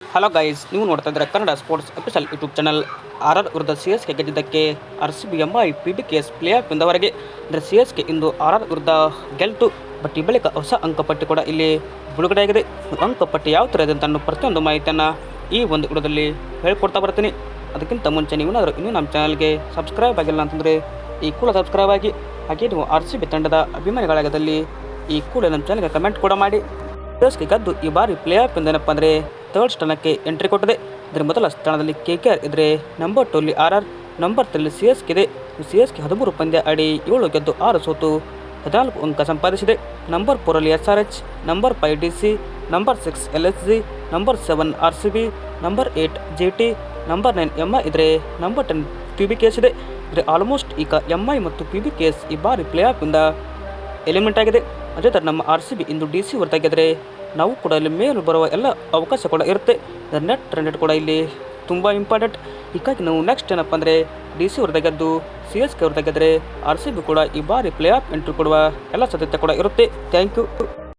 Hello guys ನೀವು ನೋಡ್ತಾ ಇದ್ದೀರಾ Kannada sports official YouTube channel R R ವಿರುದ್ಧ ಸಿ ಎಸ್ ಕೆ ಗೆದ್ದಿದ್ದಕ್ಕೆ ಆರ್ ಸಿ ಬಿ ಎಂಬ P B K S playoff ಇಂದವರೆಗೆ ಅಂದರೆ ಸಿ ಎಸ್ ಕೆ ಇಂದು ಆರ್ ಆರ್ ವಿರುದ್ಧ ಗೆಲ್ತು. ಬಟ್ ಈ ಬಳಿಕ ಹೊಸ ಅಂಕಪಟ್ಟಿ ಕೂಡ ಇಲ್ಲಿ ಬಿಡುಗಡೆಯಾಗಿದೆ ಅಂಕಪಟ್ಟಿ ಯಾವ ಥರ ಇದೆ ಅಂತ ಪ್ರತಿಯೊಂದು ಮಾಹಿತಿಯನ್ನು ಈ ಒಂದು ವಿಡಿಯೋದಲ್ಲಿ ಹೇಳ್ಕೊಡ್ತಾ ಬರ್ತೀನಿ. ಅದಕ್ಕಿಂತ ಮುಂಚೆ ನೀವೇನಾದರೂ ಇನ್ನೂ ನಮ್ಮ ಚಾನಲ್ಗೆ ಸಬ್ಸ್ಕ್ರೈಬ್ ಆಗಿಲ್ಲ ಅಂತಂದರೆ ಈ ಕೂಡ ಸಬ್ಸ್ಕ್ರೈಬ್ ಆಗಿ. ಹಾಗೆ ನೀವು ಆರ್ ಸಿ ಬಿ ತಂಡದ ಅಭಿಮಾನಿಗಳಾಗದಲ್ಲಿ ಈ ಕೂಡ ನಮ್ಮ ಚಾನಲ್ಗೆ ಕಮೆಂಟ್ ಕೂಡ ಮಾಡಿ. ಗೆ ಗೆದ್ದು ಈ ಬಾರಿ ಪ್ಲೇ ಆಫ್ ಏನಪ್ಪ ಅಂದರೆ ಥರ್ಡ್ ಸ್ಥಾನಕ್ಕೆ ಎಂಟ್ರಿ ಕೊಟ್ಟಿದೆ. ಇದರ ಮೊದಲ ಸ್ಥಾನದಲ್ಲಿ ಕೆ ಕೆ ಆರ್ ಇದ್ದರೆ ನಂಬರ್ ಟೂಲ್ಲಿ ಆರ್ ಆರ್ ನಂಬರ್ ತ್ರೀಲಿ ಸಿ ಎಸ್ ಕೆ ಇದೆ. ಸಿ ಎಸ್ ಕೆ ಹದಿಮೂರು ಪಂದ್ಯ ಆಡಿ ಏಳು ಗೆದ್ದು ಆರು ಸೋತು ಹದಿನಾಲ್ಕು ಅಂಕ ಸಂಪಾದಿಸಿದೆ. Number ಫೋರಲ್ಲಿ S R H number five D C number six L S G number seven R C B number eight G T number nine M I ಇದ್ದರೆ number ten P B K S ಇದೆ. ಇದ್ರೆ almost ಈಗ M I ಮತ್ತು P B K S ಈ ಬಾರಿ play ಆಫಿಂದ eliminate ಆಗಿದೆ. ಅದೇ ಥರ ನಮ್ಮ ಆರ್ ಸಿ ಬಿ ಇಂದು ಡಿ ಸಿ ಹೊರತಾಗಿದ್ದರೆ ನಾವು ಕೂಡ ಇಲ್ಲಿ ಮೇಲು ಬರುವ ಎಲ್ಲ ಅವಕಾಶ ಕೂಡ ಇರುತ್ತೆ. ನೆಟ್ ರನ್ ಕೂಡ ಇಲ್ಲಿ ತುಂಬ ಇಂಪಾರ್ಟೆಂಟ್ ಹೀಗಾಗಿ ನಾವು ನೆಕ್ಸ್ಟ್ ಏನಪ್ಪ ಅಂದರೆ ಡಿ ಸಿ ಹೊರತಾಗಿದ್ದು, ಸಿ ಎಸ್ ಕೆ ಹೊರತಾಗಿದ್ದರೆ ಆರ್ ಸಿ ಬಿ ಕೂಡ ಈ ಬಾರಿ ಪ್ಲೇ ಆಫ್ ಎಂಟ್ರಿ ಕೊಡುವ ಎಲ್ಲ ಸಾಧ್ಯತೆ ಕೂಡ ಇರುತ್ತೆ. Thank you